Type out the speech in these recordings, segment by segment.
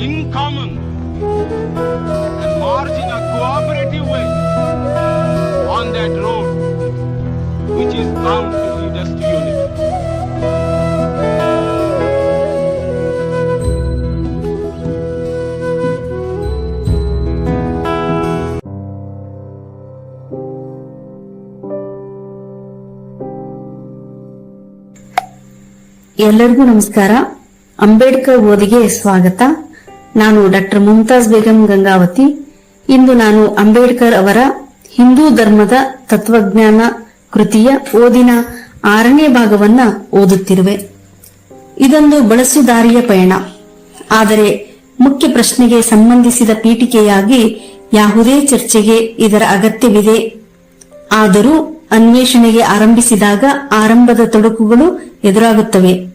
in common and march in a cooperative way on that road which is bound to lead us to unity. ಎಲ್ಲರಿಗೂ ನಮಸ್ಕಾರ ಅಂಬೇಡ್ಕರ್ ಓದಿಗೆ ಸ್ವಾಗತ ನಾನು doctor Mumtaz Begum Gangavathi, ಇಂದು ನಾನು ಅಂಬೇಡ್ಕರ್ ಅವರ ಹಿಂದೂ ಧರ್ಮದ ತತ್ವಜ್ಞಾನ ಕೃತಿಯ ಓದಿನ ಆರನೇ ಭಾಗವನ್ನ ಓದುತ್ತಿರುವೆ. ಇದೊಂದು ಬಳಸುದಾರಿಯ ಪಯಣ. ಆದರೆ ಮುಖ್ಯ ಪ್ರಶ್ನೆಗೆ ಸಂಬಂಧಿಸಿದ ಪೀಠಿಕೆಯಾಗಿ ಯಾವುದೇ ಚರ್ಚೆಗೆ ಇದರ ಅಗತ್ಯವಿದೆ. ಆದರೂ ಅನ್ವೇಷಣೆಗೆ ಆರಂಭಿಸಿದಾಗ ಆರಂಭದ ತೊಡಕುಗಳು ಎದುರಾಗುತ್ತವೆ.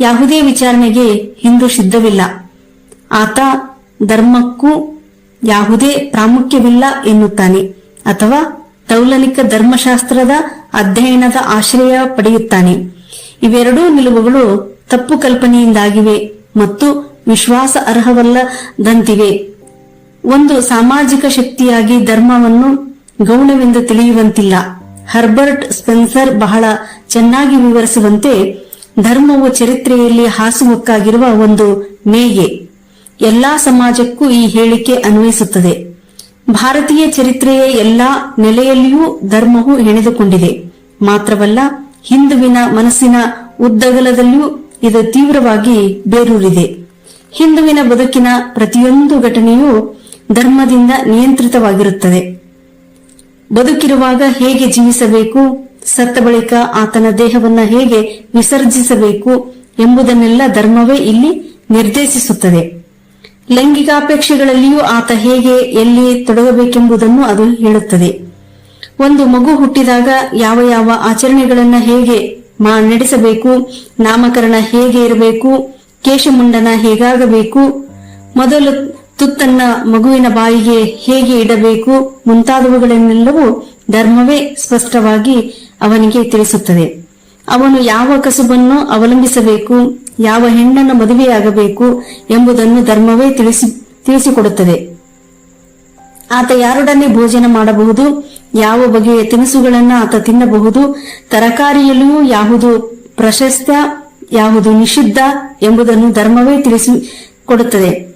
ಯಾವುದೇ ವಿಚಾರಣೆಗೆ ಹಿಂದೂ ಸಿದ್ಧವಿಲ್ಲ. ಆತ ಧರ್ಮಕ್ಕೂ ಯಾವುದೇ ಪ್ರಾಮುಖ್ಯವಿಲ್ಲ ಎನ್ನುತ್ತಾನೆ, ಅಥವಾ ತೌಲನಿಕ ಧರ್ಮಶಾಸ್ತ್ರದ ಅಧ್ಯಯನದ ಆಶ್ರಯ ಪಡೆಯುತ್ತಾನೆ. ಇವೆರಡೂ ನಿಲುವುಗಳು ತಪ್ಪು ಕಲ್ಪನೆಯಿಂದಾಗಿವೆ ಮತ್ತು ವಿಶ್ವಾಸ ಅರ್ಹವಲ್ಲದಂತಿವೆ ಒಂದು ಸಾಮಾಜಿಕ ಶಕ್ತಿಯಾಗಿ ಧರ್ಮವನ್ನು ಗೌಣವೆಂದು ತಿಳಿಯುವಂತಿಲ್ಲ. ಹರ್ಬರ್ಟ್ ಸ್ಪೆನ್ಸರ್ ಬಹಳ ಚೆನ್ನಾಗಿ ವಿವರಿಸುವಂತೆ, ಧರ್ಮವು ಚರಿತ್ರೆಯಲ್ಲಿ ಹಾಸುಮುಕ್ಕಾಗಿರುವ ಒಂದು ಮೇಗೆ ಎಲ್ಲಾ ಸಮಾಜಕ್ಕೂ ಈ ಹೇಳಿಕೆ ಅನ್ವಯಿಸುತ್ತದೆ. ಭಾರತೀಯ ಚರಿತ್ರೆಯ ಎಲ್ಲಾ ನೆಲೆಯಲ್ಲಿಯೂ ಧರ್ಮವು ಹೆಣೆದುಕೊಂಡಿದೆ. ಮಾತ್ರವಲ್ಲ, ಹಿಂದುವಿನ ಮನಸ್ಸಿನ ಉದ್ದಗಲದಲ್ಲಿಯೂ ಇದು ತೀವ್ರವಾಗಿ ಬೇರೂರಿದೆ. ಹಿಂದುವಿನ ಬದುಕಿನ ಪ್ರತಿಯೊಂದು ಘಟನೆಯೂ ಧರ್ಮದಿಂದ ನಿಯಂತ್ರಿತವಾಗಿರುತ್ತದೆ. ಬದುಕಿರುವಾಗ ಹೇಗೆ ಜೀವಿಸಬೇಕು, ಸತ್ತ ಬಳಿಕ ಆತನ ದೇಹವನ್ನ ಹೇಗೆ ವಿಸರ್ಜಿಸಬೇಕು ಎಂಬುದನ್ನೆಲ್ಲ ಧರ್ಮವೇ ಇಲ್ಲಿ ನಿರ್ದೇಶಿಸುತ್ತದೆ. ಲೈಂಗಿಕಾಪೇಕ್ಷೆಗಳಲ್ಲಿಯೂ ಆತ ಹೇಗೆ, ಎಲ್ಲಿ ತೊಡಗಬೇಕೆಂಬುದನ್ನು ಅದು ಹೇಳುತ್ತದೆ. ಒಂದು ಮಗು ಹುಟ್ಟಿದಾಗ ಯಾವ ಯಾವ ಆಚರಣೆಗಳನ್ನ ಹೇಗೆ ನಡೆಸಬೇಕು, ನಾಮಕರಣ ಹೇಗೆ ಇರಬೇಕು, ಕೇಶಮುಂಡನ ಹೇಗಾಗಬೇಕು, ಮೊದಲು ತುತ್ತನ್ನ ಮಗುವಿನ ಬಾಯಿಗೆ ಹೇಗೆ ಇಡಬೇಕು ಮುಂತಾದವುಗಳನ್ನೆಲ್ಲವೂ ಧರ್ಮವೇ ಸ್ಪಷ್ಟವಾಗಿ ಅವನಿಗೆ ತಿಳಿಸುತ್ತದೆ. ಅವನು ಯಾವ ಕಸುಬನ್ನು ಅವಲಂಬಿಸಬೇಕು, ಯಾವ ಹೆಣ್ಣನ್ನು ಮದುವೆಯಾಗಬೇಕು ಎಂಬುದನ್ನು ಧರ್ಮವೇ ತಿಳಿಸಿ, ತಿಳಿಸಿಕೊಡುತ್ತದೆ. ಆತ ಯಾರೊಡನೆ ಭೋಜನ ಮಾಡಬಹುದು, ಯಾವ ಬಗೆಯ ತಿನಿಸುಗಳನ್ನು ಆತ ತಿನ್ನಬಹುದು, ತರಕಾರಿಯಲ್ಲೂ ಯಾವುದು ಪ್ರಶಸ್ತ, ಯಾವುದು ನಿಷಿದ್ಧ ಎಂಬುದನ್ನು ಧರ್ಮವೇ ತಿಳಿಸಿ ಕೊಡುತ್ತದೆ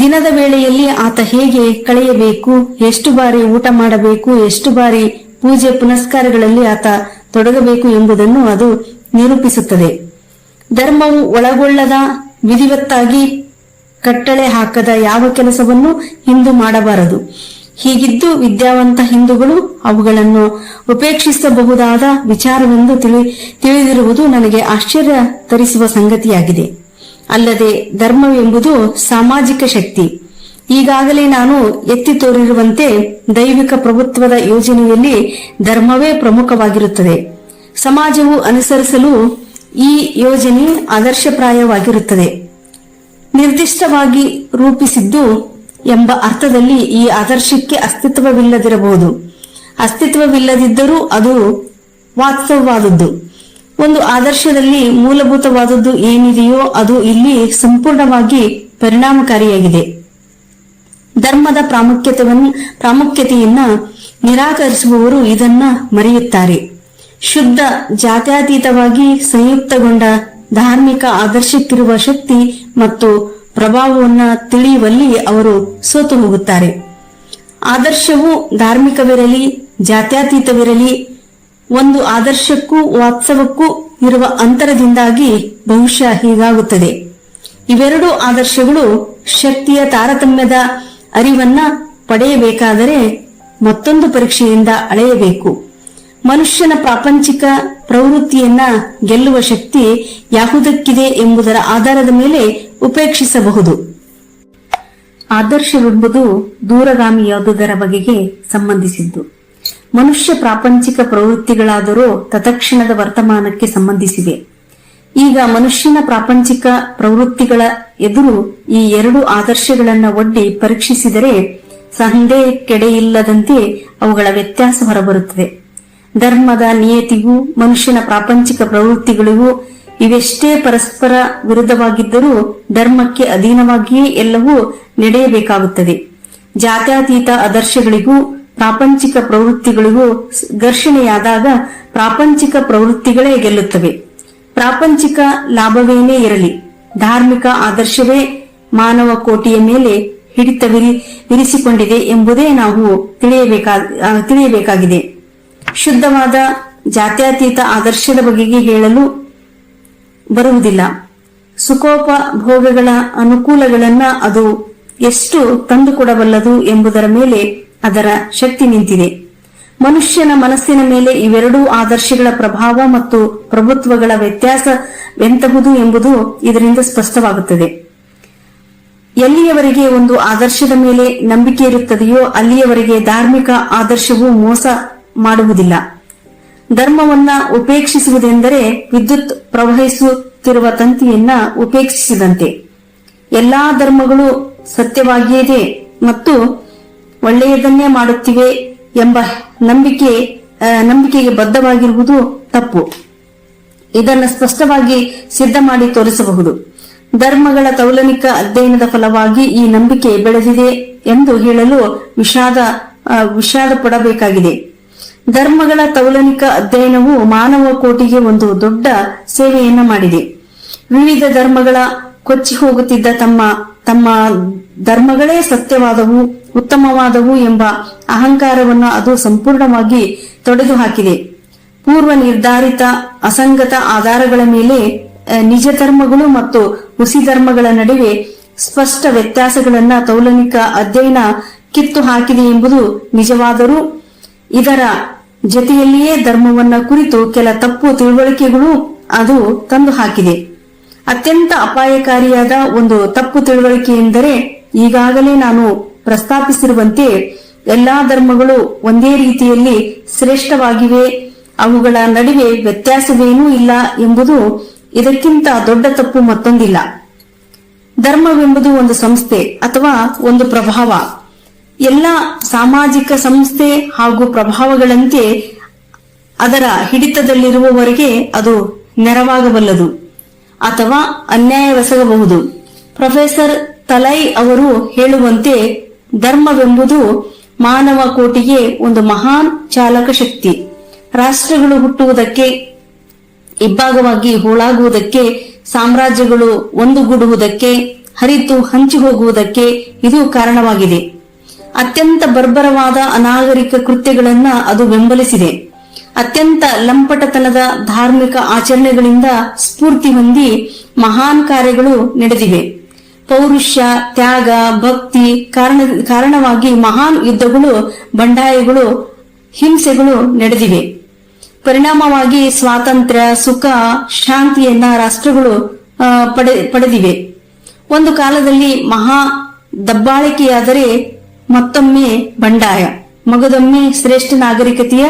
ದಿನದ ವೇಳೆಯಲ್ಲಿ ಆತ ಹೇಗೆ ಕಳೆಯಬೇಕು, ಎಷ್ಟು ಬಾರಿ ಊಟ ಮಾಡಬೇಕು, ಎಷ್ಟು ಬಾರಿ ಪೂಜೆ ಪುನಸ್ಕಾರಗಳಲ್ಲಿ ಆತ ತೊಡಗಬೇಕು ಎಂಬುದನ್ನು ಅದು ನಿರೂಪಿಸುತ್ತದೆ. ಧರ್ಮವು ಒಳಗೊಳ್ಳದ ವಿಧಿವತ್ತಾಗಿ ಕಟ್ಟಳೆ ಹಾಕದ ಯಾವ ಕೆಲಸವನ್ನು ಹಿಂದೂ ಮಾಡಬಾರದು. ಹೀಗಿದ್ದು ವಿದ್ಯಾವಂತ ಹಿಂದೂಗಳು ಅವುಗಳನ್ನು ಉಪೇಕ್ಷಿಸಬಹುದಾದ ವಿಚಾರವೆಂದು ತಿಳಿ, ತಿಳಿದಿರುವುದು ನನಗೆ ಆಶ್ಚರ್ಯ ತರಿಸುವ ಸಂಗತಿಯಾಗಿದೆ. ಅಲ್ಲದೆ ಧರ್ಮವೆಂಬುದು ಸಾಮಾಜಿಕ ಶಕ್ತಿ. ಈಗಾಗಲೇ ನಾನು ಎತ್ತಿ ತೋರಿರುವಂತೆ ದೈವಿಕ ಪ್ರಭುತ್ವದ ಯೋಜನೆಯಲ್ಲಿ ಧರ್ಮವೇ ಪ್ರಮುಖವಾಗಿರುತ್ತದೆ. ಸಮಾಜವು ಅನುಸರಿಸಲು ಈ ಯೋಜನೆ ಆದರ್ಶಪ್ರಾಯವಾಗಿರುತ್ತದೆ. ನಿರ್ದಿಷ್ಟವಾಗಿ ರೂಪಿಸಿದ್ದು ಎಂಬ ಅರ್ಥದಲ್ಲಿ ಈ ಆದರ್ಶಕ್ಕೆ ಅಸ್ತಿತ್ವವಿಲ್ಲದಿರಬಹುದು. ಅಸ್ತಿತ್ವವಿಲ್ಲದಿದ್ದರೂ ಅದು ವಾಸ್ತವವಾದದ್ದು. ಒಂದು ಆದರ್ಶದಲ್ಲಿ ಮೂಲಭೂತವಾದದ್ದು ಏನಿದೆಯೋ ಅದು ಇಲ್ಲಿ ಸಂಪೂರ್ಣವಾಗಿ ಪರಿಣಾಮಕಾರಿಯಾಗಿದೆ. ಧರ್ಮದ ಪ್ರಾಮುಖ್ಯತೆಯನ್ನು ಪ್ರಾಮುಖ್ಯತೆಯನ್ನ ನಿರಾಕರಿಸುವವರು ಇದನ್ನ ಮರೆಯುತ್ತಾರೆ. ಶುದ್ಧ ಜಾತ್ಯತೀತವಾಗಿ ಸಂಯುಕ್ತಗೊಂಡ ಧಾರ್ಮಿಕ ಆದರ್ಶಕ್ಕಿರುವ ಶಕ್ತಿ ಮತ್ತು ಪ್ರಭಾವವನ್ನು ತಿಳಿಯುವಲ್ಲಿ ಅವರು ಸೋತು ಹೋಗುತ್ತಾರೆ. ಆದರ್ಶವು ಧಾರ್ಮಿಕವಿರಲಿ, ಜಾತ್ಯತೀತವಿರಲಿ, ಒಂದು ಆದರ್ಶಕ್ಕೂ ವಾಸ್ತವಕ್ಕೂ ಇರುವ ಅಂತರದಿಂದಾಗಿ ಬಹುಶಃ ಹೀಗಾಗುತ್ತದೆ. ಇವೆರಡೂ ಆದರ್ಶಗಳು ಶಕ್ತಿಯ ತಾರತಮ್ಯದ ಅರಿವನ್ನ ಪಡೆಯಬೇಕಾದರೆ ಮತ್ತೊಂದು ಪರೀಕ್ಷೆಯಿಂದ ಅಳೆಯಬೇಕು. ಮನುಷ್ಯನ ಪ್ರಾಪಂಚಿಕ ಪ್ರವೃತ್ತಿಯನ್ನ ಗೆಲ್ಲುವ ಶಕ್ತಿ ಯಾವುದಕ್ಕಿದೆ ಎಂಬುದರ ಆಧಾರದ ಮೇಲೆ ಉಪೇಕ್ಷಿಸಬಹುದು. ಆದರ್ಶವೆಂಬುದು ದೂರಗಾಮಿಯಾದುದರ ಬಗೆಗೆ ಸಂಬಂಧಿಸಿದ್ದು. ಮನುಷ್ಯ ಪ್ರಾಪಂಚಿಕ ಪ್ರವೃತ್ತಿಗಳಾದರೂ ತತ್ಕ್ಷಣದ ವರ್ತಮಾನಕ್ಕೆ ಸಂಬಂಧಿಸಿವೆ. ಈಗ ಮನುಷ್ಯನ ಪ್ರಾಪಂಚಿಕ ಪ್ರವೃತ್ತಿಗಳ ಎದುರು ಈ ಎರಡು ಆದರ್ಶಗಳನ್ನ ಒಡ್ಡಿ ಪರೀಕ್ಷಿಸಿದರೆ ಸಂದೇಹಕ್ಕೆಡೆಯಿಲ್ಲದಂತೆ ಅವುಗಳ ವ್ಯತ್ಯಾಸ ಹೊರಬರುತ್ತದೆ. ಧರ್ಮದ ನಿಯತಿಗೂ ಮನುಷ್ಯನ ಪ್ರಾಪಂಚಿಕ ಪ್ರವೃತ್ತಿಗಳಿಗೂ ಇವೆಷ್ಟೇ ಪರಸ್ಪರ ವಿರುದ್ಧವಾಗಿದ್ದರೂ ಧರ್ಮಕ್ಕೆ ಅಧೀನವಾಗಿಯೇ ಎಲ್ಲವೂ ನಡೆಯಬೇಕಾಗುತ್ತದೆ. ಜಾತ್ಯತೀತ ಆದರ್ಶಗಳಿಗೂ ಪ್ರಾಪಂಚಿಕ ಪ್ರವೃತ್ತಿಗಳಿಗೂ ಘರ್ಷಣೆಯಾದಾಗ ಪ್ರಾಪಂಚಿಕ ಪ್ರವೃತ್ತಿಗಳೇ ಗೆಲ್ಲುತ್ತವೆ. ಪ್ರಾಪಂಚಿಕ ಲಾಭವೇನೇ ಇರಲಿ, ಧಾರ್ಮಿಕ ಆದರ್ಶವೇ ಮಾನವ ಕೋಟಿಯ ಮೇಲೆ ಹಿಡಿತ ಇರಿಸಿಕೊಂಡಿದೆ ಎಂಬುದೇ ನಾವು ತಿಳಿಯಬೇಕಾ ತಿಳಿಯಬೇಕಾಗಿದೆ. ಶುದ್ಧವಾದ ಜಾತ್ಯತೀತ ಆದರ್ಶದ ಬಗೆಗೆ ಹೇಳಲು ಬರುವುದಿಲ್ಲ. ಸುಖೋಪಭೋಗಗಳ ಅನುಕೂಲಗಳನ್ನ ಅದು ಎಷ್ಟು ತಂದುಕೊಡಬಲ್ಲದು ಎಂಬುದರ ಮೇಲೆ ಅದರ ಶಕ್ತಿ ನಿಂತಿದೆ. ಮನುಷ್ಯನ ಮನಸ್ಸಿನ ಮೇಲೆ ಇವೆರಡೂ ಆದರ್ಶಗಳ ಪ್ರಭಾವ ಮತ್ತು ಪ್ರಭುತ್ವಗಳ ವ್ಯತ್ಯಾಸವೆಂತಹುದು ಎಂಬುದು ಇದರಿಂದ ಸ್ಪಷ್ಟವಾಗುತ್ತದೆ. ಎಲ್ಲಿಯವರೆಗೆ ಒಂದು ಆದರ್ಶದ ಮೇಲೆ ನಂಬಿಕೆ ಇರುತ್ತದೆಯೋ ಅಲ್ಲಿಯವರೆಗೆ ಧಾರ್ಮಿಕ ಆದರ್ಶವು ಮೋಸ ಮಾಡುವುದಿಲ್ಲ. ಧರ್ಮವನ್ನ ಉಪೇಕ್ಷಿಸುವುದೆಂದರೆ ವಿದ್ಯುತ್ ಪ್ರವಹಿಸುತ್ತಿರುವ ತಂತಿಯನ್ನ ಉಪೇಕ್ಷಿಸಿದಂತೆ. ಎಲ್ಲಾ ಧರ್ಮಗಳು ಸತ್ಯವಾಗಿಯೇ ಮತ್ತು ಒಳ್ಳೆಯದನ್ನೇ ಮಾಡುತ್ತಿವೆ ಎಂಬ ನಂಬಿಕೆ ನಂಬಿಕೆಗೆ ಬದ್ಧವಾಗಿರುವುದು ತಪ್ಪು. ಇದನ್ನು ಸ್ಪಷ್ಟವಾಗಿ ಸಿದ್ಧ ಮಾಡಿ ತೋರಿಸಬಹುದು. ಧರ್ಮಗಳ ತೌಲನಿಕ ಅಧ್ಯಯನದ ಫಲವಾಗಿ ಈ ನಂಬಿಕೆ ಬೆಳೆದಿದೆ ಎಂದು ಹೇಳಲು ವಿಷಾದ ವಿಷಾದ ಪಡಬೇಕಾಗಿದೆ. ಧರ್ಮಗಳ ತೌಲನಿಕ ಅಧ್ಯಯನವು ಮಾನವ ಕೋಟಿಗೆ ಒಂದು ದೊಡ್ಡ ಸೇವೆಯನ್ನ ಮಾಡಿದೆ. ವಿವಿಧ ಧರ್ಮಗಳ ಕೊಚ್ಚಿ ಹೋಗುತ್ತಿದ್ದ ತಮ್ಮ ತಮ್ಮ ಧರ್ಮಗಳೇ ಸತ್ಯವಾದವು, ಉತ್ತಮವಾದವು ಎಂಬ ಅಹಂಕಾರವನ್ನು ಅದು ಸಂಪೂರ್ಣವಾಗಿ ತೊಡೆದು ಹಾಕಿದೆ. ಪೂರ್ವ ನಿರ್ಧಾರಿತ ಅಸಂಗತ ಆಧಾರಗಳ ಮೇಲೆ ನಿಜ ಧರ್ಮಗಳು ಮತ್ತು ಹುಸಿ ಧರ್ಮಗಳ ನಡುವೆ ಸ್ಪಷ್ಟ ವ್ಯತ್ಯಾಸಗಳನ್ನ ತೌಲನಿಕ ಅಧ್ಯಯನ ಕಿತ್ತು ಹಾಕಿದೆ ಎಂಬುದು ನಿಜವಾದರೂ, ಇದರ ಜೊತೆಯಲ್ಲಿಯೇ ಧರ್ಮವನ್ನ ಕುರಿತು ಕೆಲ ತಪ್ಪು ತಿಳುವಳಿಕೆಗಳು ಅದು ತಂದು ಹಾಕಿದೆ. ಅತ್ಯಂತ ಅಪಾಯಕಾರಿಯಾದ ಒಂದು ತಪ್ಪು ತಿಳುವಳಿಕೆ ಎಂದರೆ ಈಗಾಗಲೇ ನಾನು ಪ್ರಸ್ತಾಪಿಸಿರುವಂತೆ ಎಲ್ಲಾ ಧರ್ಮಗಳು ಒಂದೇ ರೀತಿಯಲ್ಲಿ ಶ್ರೇಷ್ಠವಾಗಿವೆ. ಅವುಗಳ ನಡುವೆ ವ್ಯತ್ಯಾಸವೇನೂ ಇಲ್ಲ ಎಂಬುದು ಇದಕ್ಕಿಂತ ದೊಡ್ಡ ತಪ್ಪು ಮತ್ತೊಂದಿಲ್ಲ. ಧರ್ಮವೆಂಬುದು ಒಂದು ಸಂಸ್ಥೆ ಅಥವಾ ಒಂದು ಪ್ರಭಾವ. ಎಲ್ಲ ಸಾಮಾಜಿಕ ಸಂಸ್ಥೆ ಹಾಗೂ ಪ್ರಭಾವಗಳಂತೆ ಅದರ ಹಿಡಿತದಲ್ಲಿರುವವರೆಗೆ ಅದು ನೆರವಾಗಬಲ್ಲದು. ಅಥವಾ ಅನ್ಯಾಯವೆಸಗಬಹುದು. ಪ್ರೊಫೆಸರ್ ತಲೈ ಅವರು ಹೇಳುವಂತೆ ಧರ್ಮವೆಂಬುದು ಮಾನವ ಕೋಟಿಗೆ ಒಂದು ಮಹಾನ್ ಚಾಲಕ ಶಕ್ತಿ. ರಾಷ್ಟ್ರಗಳು ಹುಟ್ಟುವುದಕ್ಕೆ ಇಬ್ಬಾಗವಾಗಿ ಹೋಳಾಗುವುದಕ್ಕೆ, ಸಾಮ್ರಾಜ್ಯಗಳು ಒಂದುಗೂಡುವುದಕ್ಕೆ, ಹರಿತು ಹಂಚಿ ಹೋಗುವುದಕ್ಕೆ ಇದು ಕಾರಣವಾಗಿದೆ. ಅತ್ಯಂತ ಬರ್ಬರವಾದ ಅನಾಗರಿಕ ಕೃತ್ಯಗಳನ್ನ ಅದು ಬೆಂಬಲಿಸಿದೆ. ಅತ್ಯಂತ ಲಂಪಟತನದ ಧಾರ್ಮಿಕ ಆಚರಣೆಗಳಿಂದ ಸ್ಫೂರ್ತಿ ಹೊಂದಿ ಮಹಾನ್ ಕಾರ್ಯಗಳು ನಡೆದಿವೆ. ಪೌರುಷ್ಯ ತ್ಯಾಗ, ಭಕ್ತಿ ಕಾರಣ, ಕಾರಣವಾಗಿ ಮಹಾನ್ ಯುದ್ಧಗಳು, ಬಂಡಾಯಗಳು, ಹಿಂಸೆಗಳು ನಡೆದಿವೆ. ಪರಿಣಾಮವಾಗಿ ಸ್ವಾತಂತ್ರ್ಯ, ಸುಖ, ಶಾಂತಿಯನ್ನ ರಾಷ್ಟ್ರಗಳು ಪಡೆ, ಪಡೆದಿವೆ. ಒಂದು ಕಾಲದಲ್ಲಿ ಮಹಾ ದಬ್ಬಾಳಿಕೆಯಾದರೆ ಮತ್ತೊಮ್ಮೆ ಬಂಡಾಯ. ಮಗದೊಮ್ಮೆ ಶ್ರೇಷ್ಠ ನಾಗರಿಕತೆಯ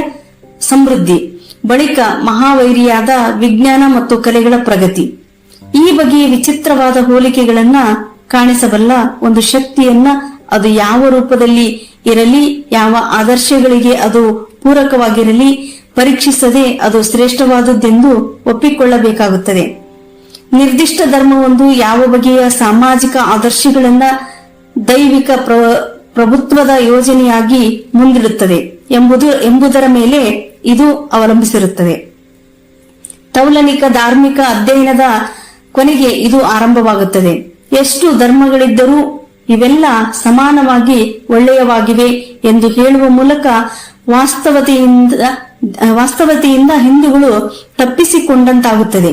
ಸಮೃದ್ಧಿ, ಬಳಿಕ ಮಹಾವೈರಿಯಾದ ವಿಜ್ಞಾನ ಮತ್ತು ಕಲೆಗಳ ಪ್ರಗತಿ. ಈ ಬಗೆಯ ವಿಚಿತ್ರವಾದ ಹೋಲಿಕೆಗಳನ್ನ ಕಾಣಿಸಬಲ್ಲ ಒಂದು ಶಕ್ತಿಯನ್ನ ಅದು ಯಾವ ರೂಪದಲ್ಲಿ ಇರಲಿ, ಯಾವ ಆದರ್ಶಗಳಿಗೆ ಅದು ಪೂರಕವಾಗಿರಲಿ, ಪರೀಕ್ಷಿಸದೆ ಅದು ಶ್ರೇಷ್ಠವಾದದ್ದೆಂದು ಒಪ್ಪಿಕೊಳ್ಳಬೇಕಾಗುತ್ತದೆ. ನಿರ್ದಿಷ್ಟ ಧರ್ಮವೊಂದು ಯಾವ ಬಗೆಯ ಸಾಮಾಜಿಕ ಆದರ್ಶಗಳನ್ನ ದೈವಿಕ ಪ್ರ- ಪ್ರಭುತ್ವದ ಯೋಜನೆಯಾಗಿ ಮುಂದಿಡುತ್ತದೆ. ಎಂಬುದು, ಎಂಬುದರ ಮೇಲೆ ಇದು ಅವಲಂಬಿಸಿರುತ್ತದೆ. ತೌಲನಿಕ ಧಾರ್ಮಿಕ ಅಧ್ಯಯನದ ಕೊನೆಗೆ ಇದು ಆರಂಭವಾಗುತ್ತದೆ. ಎಷ್ಟು ಧರ್ಮಗಳಿದ್ದರೂ ಇವೆಲ್ಲ ಸಮಾನವಾಗಿ ಒಳ್ಳೆಯವಾಗಿವೆ ಎಂದು ಹೇಳುವ ಮೂಲಕ ವಾಸ್ತವತೆಯಿಂದ ವಾಸ್ತವತೆಯಿಂದ ಹಿಂದೂಗಳು ತಪ್ಪಿಸಿಕೊಂಡಂತಾಗುತ್ತದೆ.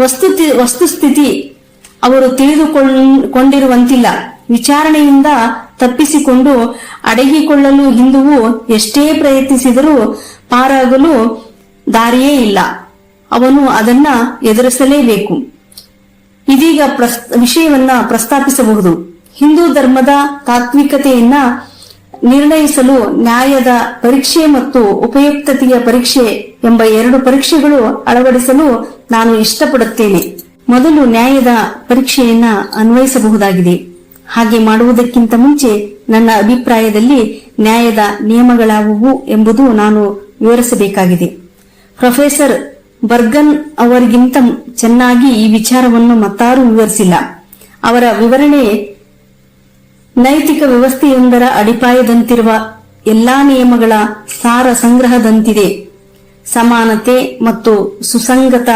ವಸ್ತುತಿ ವಸ್ತುಸ್ಥಿತಿ ಅವರು ತಿಳಿದುಕೊಂಡಿರುವಂತಿಲ್ಲ ವಿಚಾರಣೆಯಿಂದ ತಪ್ಪಿಸಿಕೊಂಡು ಅಡಗಿಕೊಳ್ಳಲು ಹಿಂದುವು ಎಷ್ಟೇ ಪ್ರಯತ್ನಿಸಿದರೂ ಪಾರಾಗಲು ದಾರಿಯೇ ಇಲ್ಲ. ಅವನು ಅದನ್ನ ಎದುರಿಸಲೇಬೇಕು. ಇದೀಗ ವಿಷಯವನ್ನ ಪ್ರಸ್ತಾಪಿಸಬಹುದು. ಹಿಂದೂ ಧರ್ಮದ ತಾತ್ವಿಕತೆಯನ್ನ ನಿರ್ಣಯಿಸಲು ನ್ಯಾಯದ ಪರೀಕ್ಷೆ ಮತ್ತು ಉಪಯುಕ್ತತೆಯ ಪರೀಕ್ಷೆ ಎಂಬ ಎರಡು ಪರೀಕ್ಷೆಗಳು ಅಳವಡಿಸಲು ನಾನು ಇಷ್ಟಪಡುತ್ತೇನೆ. ಮೊದಲು ನ್ಯಾಯದ ಪರೀಕ್ಷೆಯನ್ನ ಅನ್ವಯಿಸಬಹುದಾಗಿದೆ. ಹಾಗೆ ಮಾಡುವುದಕ್ಕಿಂತ ಮುಂಚೆ ನನ್ನ ಅಭಿಪ್ರಾಯದಲ್ಲಿ ನ್ಯಾಯದ ನಿಯಮಗಳಾವುವು ಎಂಬುದು ನಾನು ವಿವರಿಸಬೇಕಾಗಿದೆ. ಪ್ರೊಫೆಸರ್ ಬರ್ಗನ್ ಅವರಿಗಿಂತ ಚೆನ್ನಾಗಿ ಈ ವಿಚಾರವನ್ನು ಮತ್ತಾರೂ ವಿವರಿಸಿಲ್ಲ. ಅವರ ವಿವರಣೆ ನೈತಿಕ ವ್ಯವಸ್ಥೆಯೊಂದರ ಅಡಿಪಾಯದಂತಿರುವ ಎಲ್ಲಾ ನಿಯಮಗಳ ಸಾರ ಸಂಗ್ರಹದಂತಿದೆ. ಸಮಾನತೆ ಮತ್ತು ಸುಸಂಗತ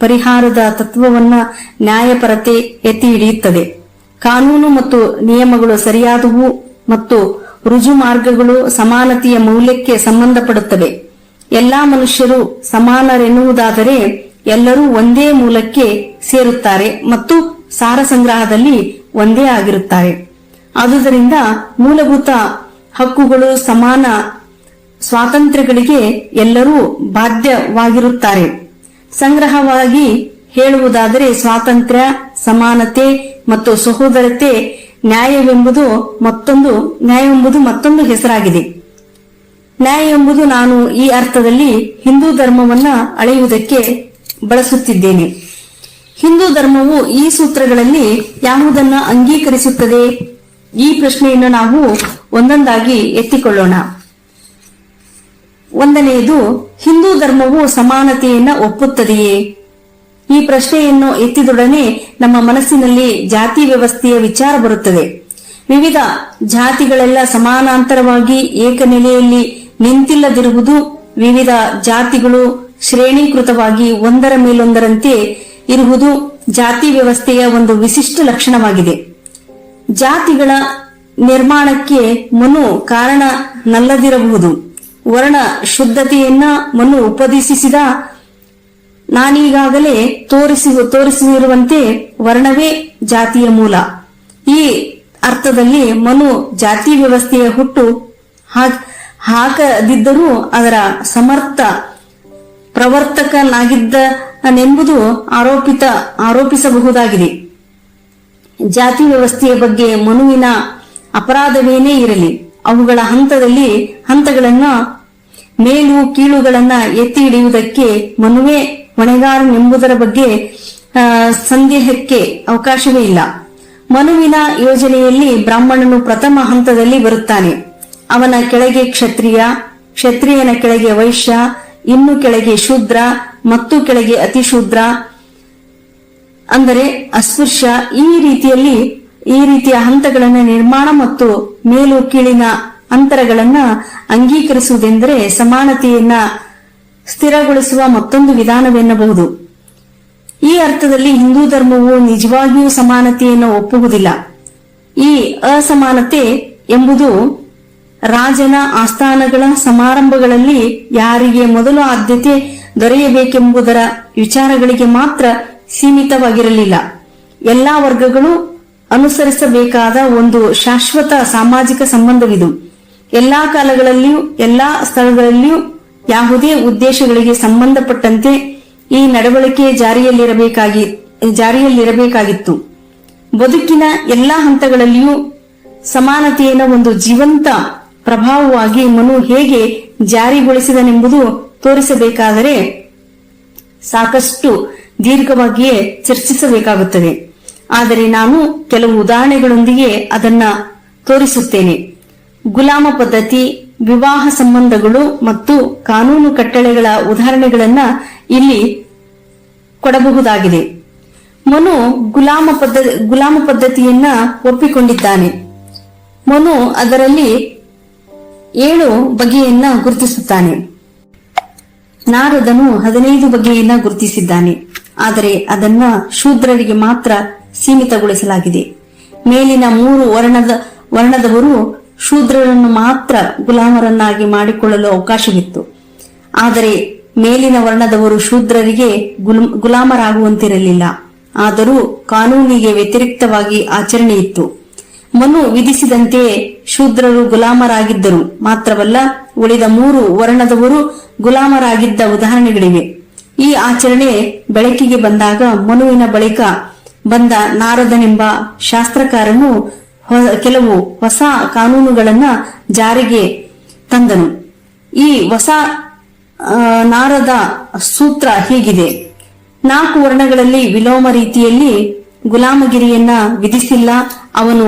ಪರಿಹಾರದ ತತ್ವವನ್ನ ನ್ಯಾಯಪರತೆ ಎತ್ತಿ ಹಿಡಿಯುತ್ತದೆ. ಕಾನೂನು ಮತ್ತು ನಿಯಮಗಳು ಸರಿಯಾದವು ಮತ್ತು ರುಜು ಮಾರ್ಗಗಳು ಸಮಾನತೆಯ ಮೌಲ್ಯಕ್ಕೆ ಸಂಬಂಧಪಡುತ್ತವೆ. ಎಲ್ಲಾ ಮನುಷ್ಯರು ಸಮಾನರೆನ್ನುವುದಾದರೆ ಎಲ್ಲರೂ ಒಂದೇ ಮೂಲಕ್ಕೆ ಸೇರುತ್ತಾರೆ ಮತ್ತು ಸಾರ ಸಂಗ್ರಹದಲ್ಲಿ ಒಂದೇ ಆಗಿರುತ್ತಾರೆ. ಆದುದರಿಂದ ಮೂಲಭೂತ ಹಕ್ಕುಗಳು ಸಮಾನ ಸ್ವಾತಂತ್ರ್ಯಗಳಿಗೆ ಎಲ್ಲರೂ ಬಾಧ್ಯವಾಗಿರುತ್ತಾರೆ. ಸಂಗ್ರಹವಾಗಿ ಹೇಳುವುದಾದರೆ ಸ್ವಾತಂತ್ರ್ಯ ಸಮಾನತೆ ಮತ್ತು ಸಹೋದರತೆ ನ್ಯಾಯವೆಂಬುದು ಮತ್ತೊಂದು ನ್ಯಾಯವೆಂಬುದು ಮತ್ತೊಂದು ಹೆಸರಾಗಿದೆ. ನ್ಯಾಯ ಎಂಬುದು ನಾನು ಈ ಅರ್ಥದಲ್ಲಿ ಹಿಂದೂ ಧರ್ಮವನ್ನ ಅಳೆಯುವುದಕ್ಕೆ ಬಳಸುತ್ತಿದ್ದೇನೆ. ಹಿಂದೂ ಧರ್ಮವು ಈ ಸೂತ್ರಗಳಲ್ಲಿ ಯಾವುದನ್ನ ಅಂಗೀಕರಿಸುತ್ತದೆ? ಈ ಪ್ರಶ್ನೆಯನ್ನು ನಾವು ಒಂದೊಂದಾಗಿ ಎತ್ತಿಕೊಳ್ಳೋಣ. ಒಂದನೆಯದು, ಹಿಂದೂ ಧರ್ಮವು ಸಮಾನತೆಯನ್ನ ಒಪ್ಪುತ್ತದೆಯೇ? ಈ ಪ್ರಶ್ನೆಯನ್ನು ಎತ್ತಿದೊಡನೆ ನಮ್ಮ ಮನಸ್ಸಿನಲ್ಲಿ ಜಾತಿ ವ್ಯವಸ್ಥೆಯ ವಿಚಾರ ಬರುತ್ತದೆ. ವಿವಿಧ ಜಾತಿಗಳೆಲ್ಲ ಸಮಾನಾಂತರವಾಗಿ ಏಕನೆಲೆಯಲ್ಲಿ ನಿಂತಿಲ್ಲದಿರುವುದು ವಿವಿಧ ಜಾತಿಗಳು ಶ್ರೇಣೀಕೃತವಾಗಿ ಒಂದರ ಮೇಲೊಂದರಂತೆ ಇರುವುದು ಜಾತಿ ವ್ಯವಸ್ಥೆಯ ಒಂದು ವಿಶಿಷ್ಟ ಲಕ್ಷಣವಾಗಿದೆ. ಜಾತಿಗಳ ನಿರ್ಮಾಣಕ್ಕೆ ಮನು ಕಾರಣ ನಲ್ಲದಿರಬಹುದು ವರ್ಣ ಶುದ್ಧತೆಯನ್ನ ಮನು ಉಪದೇಶಿಸಿದ ನಾನೀಗಾಗಲೇ ತೋರಿಸಿ, ತೋರಿಸಿರುವಂತೆ ವರ್ಣವೇ ಜಾತಿಯ ಮೂಲ. ಈ ಅರ್ಥದಲ್ಲಿ ಮನು ಜಾತಿ ವ್ಯವಸ್ಥೆಯ ಹುಟ್ಟು ಹಾಕದಿದ್ದರೂ ಅದರ ಸಮರ್ಥ ಪ್ರವರ್ತಕನಾಗಿದ್ದನೆಂಬುದು ಆರೋಪಿತ, ಆರೋಪಿಸಬಹುದಾಗಿದೆ. ಜಾತಿ ವ್ಯವಸ್ಥೆಯ ಬಗ್ಗೆ ಮನುವಿನ ಅಪರಾಧವೇನೇ ಇರಲಿ, ಅವುಗಳ ಹಂತದಲ್ಲಿ ಹಂತಗಳನ್ನು ಮೇಲು ಕೀಳುಗಳನ್ನು ಎತ್ತಿ ಹಿಡಿಯುವುದಕ್ಕೆ ಮನುವೆ ಹೊಣೆಗಾರನೆಂಬುದರ ಬಗ್ಗೆ ಸಂದೇಹಕ್ಕೆ ಅವಕಾಶವೇ ಇಲ್ಲ. ಮನುವಿನ ಯೋಜನೆಯಲ್ಲಿ ಬ್ರಾಹ್ಮಣನು ಪ್ರಥಮ ಹಂತದಲ್ಲಿ ಬರುತ್ತಾನೆ. ಅವನ ಕೆಳಗೆ ಕ್ಷತ್ರಿಯ, ಕ್ಷತ್ರಿಯನ ಕೆಳಗೆ ವೈಶ್ಯ, ಇನ್ನು ಕೆಳಗೆ ಶೂದ್ರ, ಮತ್ತು ಕೆಳಗೆ ಅತಿಶೂದ್ರ. ಅಂದರೆ ಅಸ್ಪೃಶ್ಯ. ಈ ರೀತಿಯಲ್ಲಿ, ಈ ರೀತಿಯ ಹಂತಗಳನ್ನು ನಿರ್ಮಾಣ ಮತ್ತು ಮೇಲು ಕೀಳಿನ ಅಂತರಗಳನ್ನ ಅಂಗೀಕರಿಸುವುದೆಂದರೆ ಸಮಾನತೆಯನ್ನ ಸ್ಥಿರಗೊಳಿಸುವ ಮತ್ತೊಂದು ವಿಧಾನವೆನ್ನಬಹುದು. ಈ ಅರ್ಥದಲ್ಲಿ ಹಿಂದೂ ಧರ್ಮವು ನಿಜವಾಗಿಯೂ ಸಮಾನತೆಯನ್ನು ಒಪ್ಪುವುದಿಲ್ಲ. ಈ ಅಸಮಾನತೆ ಎಂಬುದು ರಾಜನ ಆಸ್ಥಾನಗಳ ಸಮಾರಂಭಗಳಲ್ಲಿ ಯಾರಿಗೆ ಮೊದಲು ಆದ್ಯತೆ ದೊರೆಯಬೇಕೆಂಬುದರ ವಿಚಾರಗಳಿಗೆ ಮಾತ್ರ ಸೀಮಿತವಾಗಿರಲಿಲ್ಲ. ಎಲ್ಲಾ ವರ್ಗಗಳು ಅನುಸರಿಸಬೇಕಾದ ಒಂದು ಶಾಶ್ವತ ಸಾಮಾಜಿಕ ಸಂಬಂಧವಿದು. ಎಲ್ಲಾ ಕಾಲಗಳಲ್ಲಿಯೂ, ಎಲ್ಲಾ ಸ್ಥಳಗಳಲ್ಲಿಯೂ ಯಾವುದೇ ಉದ್ದೇಶಗಳಿಗೆ ಸಂಬಂಧಪಟ್ಟಂತೆ ಈ ನಡವಳಿಕೆ ಜಾರಿಯಲ್ಲಿರಬೇಕಾಗಿ, ಜಾರಿಯಲ್ಲಿರಬೇಕಾಗಿತ್ತು. ಬದುಕಿನ ಎಲ್ಲಾ ಹಂತಗಳಲ್ಲಿಯೂ ಸಮಾನತೆಯನ್ನು ಒಂದು ಜೀವಂತ ಪ್ರಭಾವವಾಗಿ ಮನು ಹೇಗೆ ಜಾರಿಗೊಳಿಸಿದನೆಂಬುದು ತೋರಿಸಬೇಕಾದರೆ ಸಾಕಷ್ಟು ದೀರ್ಘವಾಗಿಯೇ ಚರ್ಚಿಸಬೇಕಾಗುತ್ತದೆ. ಆದರೆ ನಾನು ಕೆಲವು ಉದಾಹರಣೆಗಳೊಂದಿಗೆ ಅದನ್ನ ತೋರಿಸುತ್ತೇನೆ. ಗುಲಾಮ ಪದ್ಧತಿ ವಿವಾಹ ಸಂಬಂಧಗಳು ಮತ್ತು ಕಾನೂನು ಕಟ್ಟಳೆಗಳ ಉದಾಹರಣೆಗಳನ್ನ ಇಲ್ಲಿ ಕೊಡಬಹುದಾಗಿದೆ. ಮನು ಗುಲಾಮ ಪದ್ಧ, ಗುಲಾಮ ಪದ್ಧತಿಯನ್ನ ಒಪ್ಪಿಕೊಂಡಿದ್ದಾನೆ. ಮನು ಅದರಲ್ಲಿ ಏಳು ಬಗೆಯನ್ನ ಗುರುತಿಸುತ್ತಾನೆ. ನಾರದನು ಹದಿನೈದು ಬಗೆಯನ್ನ ಗುರುತಿಸಿದ್ದಾನೆ. ಆದರೆ ಅದನ್ನ ಶೂದ್ರರಿಗೆ ಮಾತ್ರ ಸೀಮಿತಗೊಳಿಸಲಾಗಿದೆ. ಮೇಲಿನ ಮೂರು ವರ್ಣದ, ವರ್ಣದವರು ಶೂದ್ರರನ್ನು ಮಾತ್ರ ಗುಲಾಮರನ್ನಾಗಿ ಮಾಡಿಕೊಳ್ಳಲು ಅವಕಾಶವಿತ್ತು. ಆದರೆ ಮೇಲಿನ ವರ್ಣದವರು ಶೂದ್ರರಿಗೆ ಗುಲ್- ಗುಲಾಮರಾಗುವಂತಿರಲಿಲ್ಲ. ಆದರೂ ಕಾನೂನಿಗೆ ವ್ಯತಿರಿಕ್ತವಾಗಿ ಆಚರಣೆ ಇತ್ತು ಮನು ವಿಧಿಸಿದಂತೆಯೇ ಶೂದ್ರರು ಗುಲಾಮರಾಗಿದ್ದರು. ಮಾತ್ರವಲ್ಲ, ಉಳಿದ ಮೂರು ವರ್ಣದವರು ಗುಲಾಮರಾಗಿದ್ದ ಉದಾಹರಣೆಗಳಿವೆ. ಈ ಆಚರಣೆ ಬೆಳಕಿಗೆ ಬಂದಾಗ ಮನುವಿನ ಬಳಿಕ ಬಂದ ನಾರದನೆಂಬ ಶಾಸ್ತ್ರಕಾರನು ಕೆಲವು ಹೊಸ ಕಾನೂನುಗಳನ್ನ ಜಾರಿಗೆ ತಂದನು. ಈ ಹೊಸ ನಾರದ ಸೂತ್ರ ಹೀಗಿದೆ. ನಾಲ್ಕು ವರ್ಣಗಳಲ್ಲಿ ವಿಲೋಮ ರೀತಿಯಲ್ಲಿ ಗುಲಾಮಗಿರಿಯನ್ನ ವಿಧಿಸಿಲ್ಲ. ಅವನು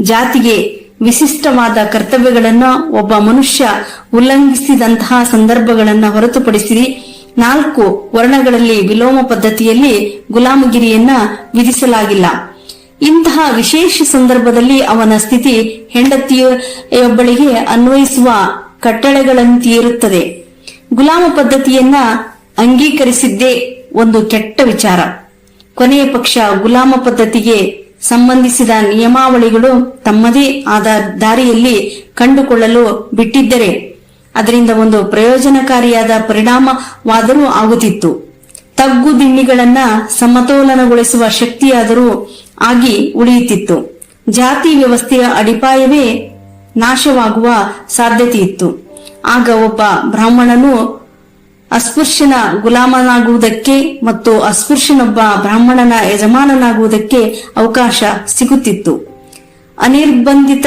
ಜಾತಿಗೆ ವಿಶಿಷ್ಟವಾದ ಕರ್ತವ್ಯಗಳನ್ನ ಒಬ್ಬ ಮನುಷ್ಯ ಉಲ್ಲಂಘಿಸಿದಂತಹ ಸಂದರ್ಭಗಳನ್ನ ಹೊರತುಪಡಿಸಿ ನಾಲ್ಕು ವರ್ಣಗಳಲ್ಲಿ ವಿಲೋಮ ಪದ್ಧತಿಯಲ್ಲಿ ಗುಲಾಮಗಿರಿಯನ್ನ ವಿಧಿಸಲಾಗಿಲ್ಲ. ಇಂತಹ ವಿಶೇಷ ಸಂದರ್ಭದಲ್ಲಿ ಅವನ ಸ್ಥಿತಿ ಹೆಂಡತಿಯೊಬ್ಬಳಿಗೆ ಅನ್ವಯಿಸುವ ಕಟ್ಟಳೆಗಳಂತಿರುತ್ತದೆ ಗುಲಾಮ ಪದ್ಧತಿಯನ್ನ ಅಂಗೀಕರಿಸಿದ್ದೇ ಒಂದು ಕೆಟ್ಟ ವಿಚಾರ. ಕೊನೆಯ ಪಕ್ಷ ಗುಲಾಮ ಪದ್ಧತಿಗೆ ಸಂಬಂಧಿಸಿದ ನಿಯಮಾವಳಿಗಳು ತಮ್ಮದೇ ಆದ ದಾರಿಯಲ್ಲಿ ಕಂಡುಕೊಳ್ಳಲು ಬಿಟ್ಟಿದ್ದರೆ, ಅದರಿಂದ ಒಂದು ಪ್ರಯೋಜನಕಾರಿಯಾದ ಪರಿಣಾಮವಾದರೂ ಆಗುತ್ತಿತ್ತು. ತಗ್ಗು ದಿಣ್ಣಿಗಳನ್ನ ಸಮತೋಲನಗೊಳಿಸುವ ಶಕ್ತಿಯಾದರೂ ಆಗಿ ಉಳಿಯುತ್ತಿತ್ತು. ಜಾತಿ ವ್ಯವಸ್ಥೆಯ ಅಡಿಪಾಯವೇ ನಾಶವಾಗುವ ಸಾಧ್ಯತೆ ಇತ್ತು ಆಗ ಒಬ್ಬ ಬ್ರಾಹ್ಮಣನು ಅಸ್ಪೃಶ್ಯನ ಗುಲಾಮನಾಗುವುದಕ್ಕೆ ಮತ್ತು ಅಸ್ಪೃಶ್ಯನೊಬ್ಬ ಬ್ರಾಹ್ಮಣನ ಯಜಮಾನನಾಗುವುದಕ್ಕೆ ಅವಕಾಶ ಸಿಗುತ್ತಿತ್ತು. ಅನಿರ್ಬಂಧಿತ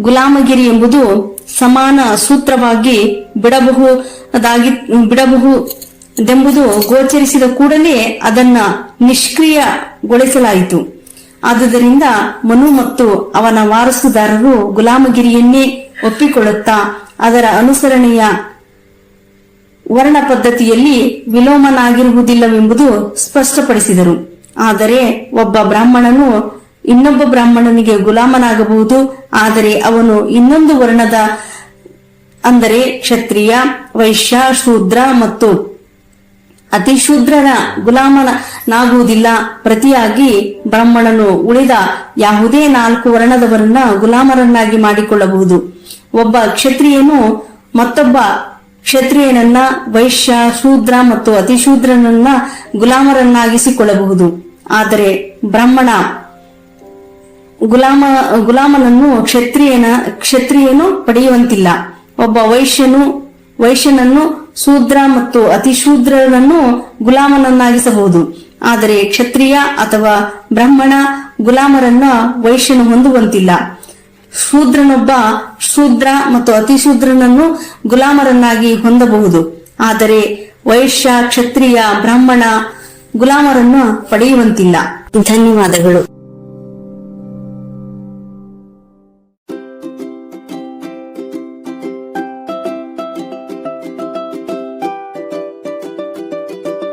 ಗುಲಾಮಗಿರಿ ಎಂಬುದು ಸಮಾನ ಸೂತ್ರವಾಗಿ ಬಿಡಬಹುದಾಗಿ, ಬಿಡಬಹುದೆಂಬುದು ಗೋಚರಿಸಿದ ಕೂಡಲೇ ಅದನ್ನ ನಿಷ್ಕ್ರಿಯಗೊಳಿಸಲಾಯಿತು. ಆದುದರಿಂದ ಮನು ಮತ್ತು ಅವನ ವಾರಸುದಾರರು ಗುಲಾಮಗಿರಿಯನ್ನೇ ಒಪ್ಪಿಕೊಳ್ಳುತ್ತಾ ಅದರ ಅನುಸರಣೆಯ ವರ್ಣ ಪದ್ಧತಿಯಲ್ಲಿ ವಿಲೋಮನಾಗಿರುವುದಿಲ್ಲವೆಂಬುದು ಸ್ಪಷ್ಟಪಡಿಸಿದರು. ಆದರೆ ಒಬ್ಬ ಬ್ರಾಹ್ಮಣನು ಇನ್ನೊಬ್ಬ ಬ್ರಾಹ್ಮಣನಿಗೆ ಗುಲಾಮನಾಗಬಹುದು, ಆದರೆ ಅವನು ಇನ್ನೊಂದು ವರ್ಣದ, ಅಂದರೆ ಕ್ಷತ್ರಿಯ, ವೈಶ್ಯ, ಶೂದ್ರ ಮತ್ತು ಅತಿಶೂದ್ರನ ಗುಲಾಮನಾಗುವುದಿಲ್ಲ ಪ್ರತಿಯಾಗಿ ಬ್ರಾಹ್ಮಣನು ಉಳಿದ ಯಾವುದೇ ನಾಲ್ಕು ವರ್ಣದವರನ್ನ ಗುಲಾಮರನ್ನಾಗಿ ಮಾಡಿಕೊಳ್ಳಬಹುದು. ಒಬ್ಬ ಕ್ಷತ್ರಿಯನು ಮತ್ತೊಬ್ಬ ಕ್ಷತ್ರಿಯನನ್ನ ವೈಶ್ಯ, ಶೂದ್ರ ಮತ್ತು ಅತಿಶೂದ್ರನನ್ನ ಗುಲಾಮರನ್ನಾಗಿಸಿಕೊಳ್ಳಬಹುದು. ಆದರೆ ಬ್ರಾಹ್ಮಣ ಗುಲಾಮ, ಗುಲಾಮನನ್ನು ಕ್ಷತ್ರಿಯನ, ಕ್ಷತ್ರಿಯನು ಪಡೆಯುವಂತಿಲ್ಲ. ಒಬ್ಬ ವೈಶ್ಯನು, ವೈಶ್ಯನನ್ನು ಶೂದ್ರ ಮತ್ತು ಅತಿಶೂದ್ರನನ್ನು ಗುಲಾಮನನ್ನಾಗಿಸಬಹುದು. ಆದರೆ ಕ್ಷತ್ರಿಯ ಅಥವಾ ಬ್ರಾಹ್ಮಣ ಗುಲಾಮರನ್ನ ವೈಶ್ಯನು ಹೊಂದುವಂತಿಲ್ಲ. ಶೂದ್ರನೊಬ್ಬ ಶೂದ್ರ ಮತ್ತು ಅತಿಶೂದ್ರನನ್ನು ಗುಲಾಮರನ್ನಾಗಿ ಹೊಂದಬಹುದು. ಆದರೆ ವೈಶ್ಯ, ಕ್ಷತ್ರಿಯ, ಬ್ರಾಹ್ಮಣ ಗುಲಾಮರನ್ನು ಪಡೆಯುವಂತಿಲ್ಲ. ಧನ್ಯವಾದಗಳು.